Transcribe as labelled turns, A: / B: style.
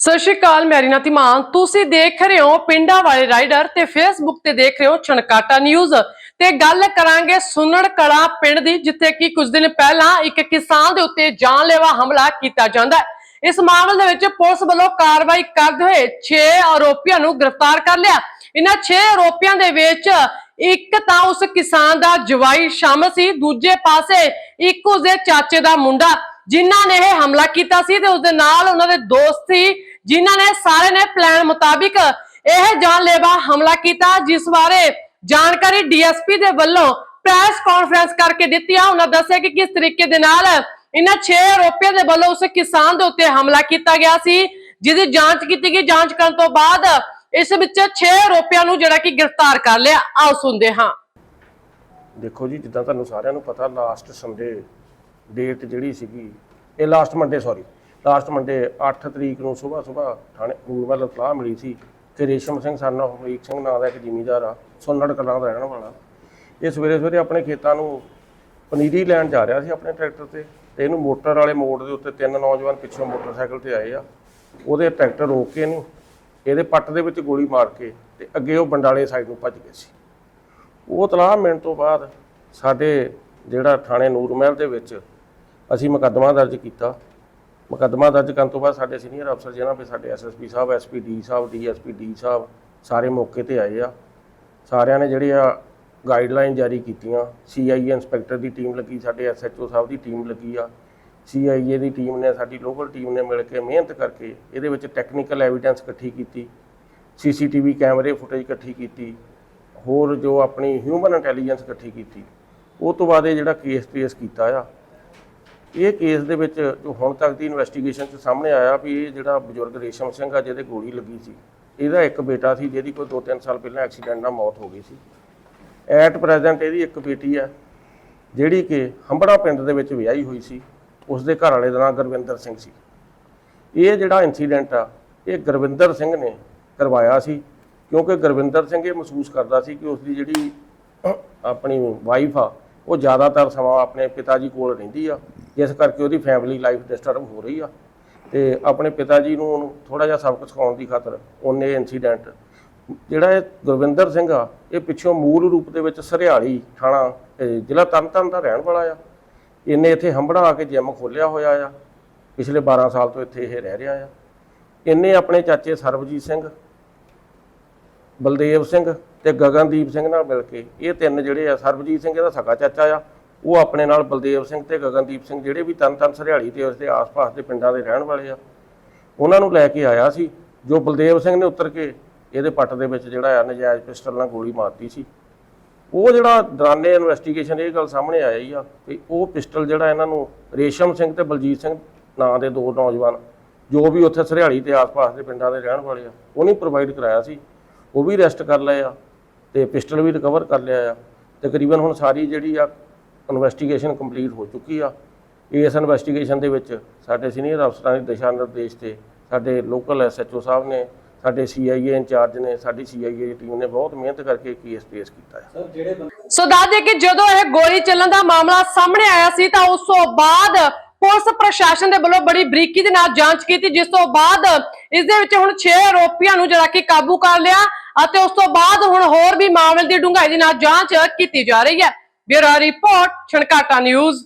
A: ਸਤਿ ਸ਼੍ਰੀ ਅਕਾਲ ਮੈਰੀ ਰੀਨਾ ਧੀਮਾਨ। ਤੁਸੀਂ ਦੇਖ ਰਹੇ ਹੋ ਪਿੰਡਾਂ ਵਾਲੇ ਰਾਈਡਰ ਤੇ ਫੇਸਬੁੱਕ ਤੇ ਦੇਖ ਰਹੇ ਹੋ ਛਣਕਾਟਾ ਨਿਊਜ਼ ਤੇ ਗੱਲ ਕਰਾਂਗੇ ਸੁਨਣ ਕਲਾ ਪਿੰਡ ਦੀ, ਜਿੱਥੇ ਕਿ ਕੁਝ ਦਿਨ ਪਹਿਲਾਂ ਇੱਕ ਕਿਸਾਨ ਦੇ ਉੱਤੇ ਜਾਨਲੇਵਾ ਹਮਲਾ ਕੀਤਾ ਜਾਂਦਾ ਇਸ ਮਾਮਲੇ ਦੇ ਵਿੱਚ ਪੁਲਿਸ ਵੱਲੋਂ ਕਾਰਵਾਈ ਕਰਦੇ ਹੋਏ 6 ਆਰੋਪੀਆਂ ਨੂੰ ਗ੍ਰਿਫਤਾਰ ਕਰ ਲਿਆ। ਇਹਨਾਂ 6 ਆਰੋਪੀਆਂ ਦੇ ਵਿੱਚ ਇੱਕ ਤਾਂ ਉਸ ਕਿਸਾਨ ਦਾ ਜਵਾਈ ਸ਼ਾਮਲ ਸੀ, ਦੂਜੇ ਪਾਸੇ ਇੱਕ ਉਸਦੇ ਚਾਚੇ ਦਾ ਮੁੰਡਾ, ਜਿਨ੍ਹਾਂ ਨੇ ਇਹ ਹਮਲਾ ਕੀਤਾ ਸੀ ਤੇ ਉਸਦੇ ਨਾਲ ਉਹਨਾਂ ਦੇ ਦੋਸਤ ਸੀ ਜਿਨ੍ਹਾਂ ਨੇ ਸਾਰੇ ਨੇ ਪਲਾਨ ਮੁਤਾਬਿਕ ਇਹ ਜਾਨਲੇਵਾ ਹਮਲਾ ਕੀਤਾ, ਜਿਸ ਬਾਰੇ ਜਾਣਕਾਰੀ ਡੀਐਸਪੀ ਦੇ ਵੱਲੋਂ ਪ੍ਰੈਸ ਕਾਨਫਰੰਸ ਕਰਕੇ ਦਿੱਤੀ ਆ। ਉਹਨਾਂ ਦੱਸਿਆ ਕਿ ਕਿਸ ਤਰੀਕੇ ਦੇ ਨਾਲ ਇਹਨਾਂ 6 ਆਰੋਪੀਆਂ ਦੇ ਵੱਲੋਂ ਉਸ ਕਿਸਾਨ ਦੇ ਉੱਤੇ ਹਮਲਾ ਕੀਤਾ ਗਿਆ ਸੀ, ਜਿਹਦੀ ਜਾਂਚ ਕੀਤੀ ਗਈ। ਜਾਂਚ ਕਰਨ ਤੋਂ ਬਾਅਦ ਇਸ ਵਿੱਚ 6 ਆਰੋਪੀਆਂ ਨੂੰ ਜਿਹੜਾ ਕਿ ਗ੍ਰਿਫਤਾਰ ਕਰ ਲਿਆ। ਆਓ ਸੁਣਦੇ ਹਾਂ।
B: ਦੇਖੋ ਜੀ, ਜਿੱਦਾਂ ਤੁਹਾਨੂੰ ਸਾਰਿਆਂ ਨੂੰ ਪਤਾ ਲਾਸਟ ਸੰਡੇ ਡੇਟ ਜਿਹੜੀ ਸੀਗੀ, ਇਹ last Monday sorry last Monday 8 ਤਰੀਕ ਨੂੰ ਸਵੇਰ ਸਵੇਰ ਥਾਣੇ ਵੱਲੋਂ ਇਤਲਾਹ ਮਿਲੀ ਸੀ ਕਿ ਰੇਸ਼ਮ ਸਿੰਘ ਸਾਨਾ ਹਮੀਕ ਸਿੰਘ ਨਾਂ ਦਾ ਇੱਕ ਜ਼ਿਮੀਂਦਾਰ ਆ, ਸੁੰਨੜ ਕਲਾਂ ਦਾ ਰਹਿਣ ਵਾਲਾ। ਇਹ ਸਵੇਰੇ ਸਵੇਰੇ ਆਪਣੇ ਖੇਤਾਂ ਨੂੰ ਪਨੀਰੀ ਲੈਣ ਜਾ ਰਿਹਾ ਸੀ ਆਪਣੇ ਟਰੈਕਟਰ ਤੇ ਤੇ ਇਹਨੂੰ ਮੋਟਰ ਵਾਲੇ ਮੋੜ ਦੇ ਉੱਤੇ ਤਿੰਨ ਨੌਜਵਾਨ ਪਿੱਛੋਂ ਮੋਟਰਸਾਈਕਲ ਤੇ ਆਏ ਆ। ਉਹਦੇ ਟਰੈਕਟਰ ਰੋਕ ਕੇ ਇਹਨੂੰ ਇਹਦੇ ਪੱਟ ਦੇ ਵਿੱਚ ਗੋਲੀ ਮਾਰ ਕੇ ਤੇ ਅੱਗੇ ਉਹ ਬੰਡਾਲੇ ਸਾਈਡ ਨੂੰ ਭੱਜ ਗਏ ਸੀ। ਉਹ ਤਲਾਹ ਮਿਲਣ ਤੋਂ ਬਾਅਦ ਸਾਡੇ ਜਿਹੜਾ ਥਾਣੇ ਨੂਰ ਮਹਿਲ ਦੇ ਵਿੱਚ ਅਸੀਂ ਮੁਕੱਦਮਾ ਦਰਜ ਕੀਤਾ ਮੁਕੱਦਮਾ ਦਰਜ ਕਰਨ ਤੋਂ ਬਾਅਦ ਸਾਡੇ ਸੀਨੀਅਰ ਅਫਸਰ ਜਿਹਨਾਂ ਵੀ ਸਾਡੇ SSP Sahib SPD Sahib DSP D Sahib ਸਾਰੇ ਮੌਕੇ ਤੇ ਆਏ ਆ। ਸਾਰਿਆਂ ਨੇ ਜਿਹੜੇ ਆ ਗਾਈਡਲਾਈਨ ਜਾਰੀ ਕੀਤੀਆਂ। ਸੀਆਈਏ ਇੰਸਪੈਕਟਰ ਦੀ ਟੀਮ ਲੱਗੀ, ਸਾਡੇ ਐਸਐਚਓ ਸਾਹਿਬ ਦੀ ਟੀਮ ਲੱਗੀ ਆ। ਸੀਆਈਏ ਦੀ ਟੀਮ ਨੇ, ਸਾਡੀ ਲੋਕਲ ਟੀਮ ਨੇ ਮਿਲ ਕੇ ਮਿਹਨਤ ਕਰਕੇ ਇਹਦੇ ਵਿੱਚ ਟੈਕਨੀਕਲ ਐਵੀਡੈਂਸ ਇਕੱਠੀ ਕੀਤੀ ਸੀਸੀਟੀਵੀ ਕੈਮਰੇ ਫੁਟੇਜ ਇਕੱਠੀ ਕੀਤੀ, ਹੋਰ ਜੋ ਆਪਣੀ ਹਿਊਮਨ ਇੰਟੈਲੀਜੈਂਸ ਇਕੱਠੀ ਕੀਤੀ। ਉਹ ਤੋਂ ਬਾਅਦ ਇਹ ਜਿਹੜਾ ਕੇਸ ਟ੍ਰੇਸ ਕੀਤਾ ਆ ਇਹ ਕੇਸ ਦੇ ਵਿੱਚ ਜੋ ਹੁਣ ਤੱਕ ਦੀ ਇਨਵੈਸਟੀਗੇਸ਼ਨ 'ਚ ਸਾਹਮਣੇ ਆਇਆ ਵੀ ਇਹ ਜਿਹੜਾ ਬਜ਼ੁਰਗ ਰੇਸ਼ਮ ਸਿੰਘ ਆ, ਜਿਹਦੇ ਗੋਲੀ ਲੱਗੀ ਸੀ, ਇਹਦਾ ਇੱਕ ਬੇਟਾ ਸੀ ਜਿਹਦੀ ਕੋਈ 2-3 ਸਾਲ ਪਹਿਲਾਂ ਐਕਸੀਡੈਂਟ ਨਾਲ ਮੌਤ ਹੋ ਗਈ ਸੀ। ਐਟ ਪ੍ਰੈਜ਼ੈਂਟ ਇਹਦੀ ਇੱਕ ਬੇਟੀ ਆ, ਜਿਹੜੀ ਕਿ ਹੰਬੜਾ ਪਿੰਡ ਦੇ ਵਿੱਚ ਵਿਆਹੀ ਹੋਈ ਸੀ ਉਸ ਦੇ ਘਰ ਵਾਲੇ ਦਾ ਨਾਮ ਗੁਰਵਿੰਦਰ ਸਿੰਘ ਸੀ। ਇਹ ਜਿਹੜਾ ਇਨਸੀਡੈਂਟ ਆ, ਇਹ ਗੁਰਵਿੰਦਰ ਸਿੰਘ ਨੇ ਕਰਵਾਇਆ ਸੀ, ਕਿਉਂਕਿ ਗੁਰਵਿੰਦਰ ਸਿੰਘ ਇਹ ਮਹਿਸੂਸ ਕਰਦਾ ਸੀ ਕਿ ਉਸ ਦੀ ਜਿਹੜੀ ਆਪਣੀ ਵਾਈਫ ਆ, ਉਹ ਜ਼ਿਆਦਾਤਰ ਸਮਾਂ ਆਪਣੇ ਪਿਤਾ ਜੀ ਕੋਲ ਰਹਿੰਦੀ ਆ ਜਿਸ ਕਰਕੇ ਉਹਦੀ ਫੈਮਿਲੀ ਲਾਈਫ ਡਿਸਟਰਬ ਹੋ ਰਹੀ ਆ। ਤੇ ਆਪਣੇ ਪਿਤਾ ਜੀ ਨੂੰ ਉਹਨੂੰ ਥੋੜਾ ਜਿਹਾ ਸਬਕ ਸਿਖਾਉਣ ਦੀ ਖਾਤਰ ਉਹਨੇ ਇਨਸੀਡੈਂਟ ਜਿਹੜਾ ਇਹ ਗੁਰਵਿੰਦਰ ਸਿੰਘ ਆ, ਇਹ ਪਿੱਛੋਂ ਮੂਲ ਰੂਪ ਦੇ ਵਿੱਚ ਸਰਿਆਲੀ ਥਾਣਾ, ਇਹ ਜ਼ਿਲ੍ਹਾ ਤਰਨਤਾਰਨ ਦਾ ਰਹਿਣ ਵਾਲਾ ਆ। ਇਹਨੇ ਇੱਥੇ ਹੰਬੜਾ ਆ ਕੇ ਜਿਮ ਖੋਲਿਆ ਹੋਇਆ ਆ। ਪਿਛਲੇ 12 ਸਾਲ ਤੋਂ ਇੱਥੇ ਇਹ ਰਹਿ ਰਿਹਾ ਆ। ਇਹਨੇ ਆਪਣੇ ਚਾਚੇ ਸਰਬਜੀਤ ਸਿੰਘ, ਬਲਦੇਵ ਸਿੰਘ ਤੇ ਗਗਨਦੀਪ ਸਿੰਘ ਨਾਲ ਮਿਲ ਕੇ ਇਹ ਤਿੰਨ ਜਿਹੜੇ ਆ, ਸਰਬਜੀਤ ਸਿੰਘ ਇਹਦਾ ਸਕਾ ਚਾਚਾ ਆ। ਉਹ ਆਪਣੇ ਨਾਲ ਬਲਦੇਵ ਸਿੰਘ ਤੇ ਗਗਨਦੀਪ ਸਿੰਘ ਜਿਹੜੇ ਵੀ ਤਨ ਤਨ ਸਰਿਆਲੀ ਤੇ ਉਸਦੇ ਆਸ-ਪਾਸ ਦੇ ਪਿੰਡਾਂ ਦੇ ਰਹਿਣ ਵਾਲੇ ਆ, ਉਹਨਾਂ ਨੂੰ ਲੈ ਕੇ ਆਇਆ ਸੀ, ਜੋ ਬਲਦੇਵ ਸਿੰਘ ਨੇ ਉਤਰ ਕੇ ਇਹਦੇ ਪੱਟ ਦੇ ਵਿੱਚ ਜਿਹੜਾ ਆ ਨਜਾਇਜ਼ ਪਿਸਟਲ ਨਾਲ ਗੋਲੀ ਮਾਰਤੀ ਸੀ। ਉਹ ਜਿਹੜਾ ਦੌਰਾਨੇ ਇਨਵੈਸਟੀਗੇਸ਼ਨ ਇਹ ਗੱਲ ਸਾਹਮਣੇ ਆਈ ਆ ਕਿ ਉਹ ਪਿਸਟਲ ਜਿਹੜਾ ਇਹਨਾਂ ਨੂੰ ਰੇਸ਼ਮ ਸਿੰਘ ਤੇ ਬਲਜੀਤ ਸਿੰਘ ਨਾਂ ਦੇ ਦੋ ਨੌਜਵਾਨ, ਜੋ ਵੀ ਉੱਥੇ ਸਰਿਆਲੀ ਤੇ ਆਸ-ਪਾਸ ਦੇ ਪਿੰਡਾਂ ਦੇ ਰਹਿਣ ਵਾਲੇ ਆ ਉਹਨੇ ਪ੍ਰੋਵਾਈਡ ਕਰਾਇਆ ਸੀ। ਉਹ ਵੀ ਅਰੈਸਟ ਕਰ ਲਏ ਆ ਤੇ ਪਿਸਟਲ ਵੀ ਰਿਕਵਰ ਕਰ ਲਿਆ ਆ। ਤਕਰੀਬਨ ਹੁਣ ਸਾਰੀ ਜਿਹੜੀ ਆ ਇਨਵੈਸਟੀਗੇਸ਼ਨ ਕੰਪਲੀਟ ਹੋ ਚੁੱਕੀ ਆ। ਇਸ ਇਨਵੈਸਟੀਗੇਸ਼ਨ ਦੇ ਵਿੱਚ ਸਾਡੇ ਸੀਨੀਅਰ ਅਫਸਰਾਂ ਦੇ ਦਿਸ਼ਾ ਨਿਰਦੇਸ਼ ਤੇ ਸਾਡੇ ਲੋਕਲ ਐਸਐਚਓ ਸਾਹਿਬ ਨੇ ਸਾਡੇ ਸੀਆਈਏ ਇੰਚਾਰਜ ਨੇ ਸਾਡੀ ਸੀਆਈਏ ਦੀ ਟੀਮ ਨੇ ਬਹੁਤ ਮਿਹਨਤ ਕਰਕੇ ਕੇਸ ਪੇਸ਼ ਕੀਤਾ ਹੈ।
A: ਸੋ ਦੱਸਦੇ ਕਿ ਜਦੋਂ ਇਹ ਗੋਲੀ ਚੱਲਣ ਦਾ ਮਾਮਲਾ ਸਾਹਮਣੇ ਆਇਆ ਸੀ ਤਾਂ ਉਸ ਤੋਂ ਬਾਅਦ ਪੁਲਿਸ ਪ੍ਰਸ਼ਾਸਨ ਦੇ ਵੱਲੋਂ ਬੜੀ ਬਰੀਕੀ ਦੇ ਨਾਲ ਜਾਂਚ ਕੀਤੀ ਜਿਸ ਤੋਂ ਬਾਅਦ ਇਸ ਦੇ ਵਿੱਚ ਹੁਣ 6 ਆਰੋਪੀਆਂ ਨੂੰ ਜਿਹੜਾ ਕਿ ਕਾਬੂ ਕਰ ਲਿਆ ਅਤੇ ਉਸ ਤੋਂ ਬਾਅਦ ਹੁਣ ਹੋਰ ਵੀ ਮਾਮਲੇ ਦੀ ਡੂੰਘਾਈ ਦੇ ਨਾਲ ਜਾਂਚ ਕੀਤੀ ਜਾ ਰਹੀ ਹੈ। Bureau report ਛਣਕਾਟਾ news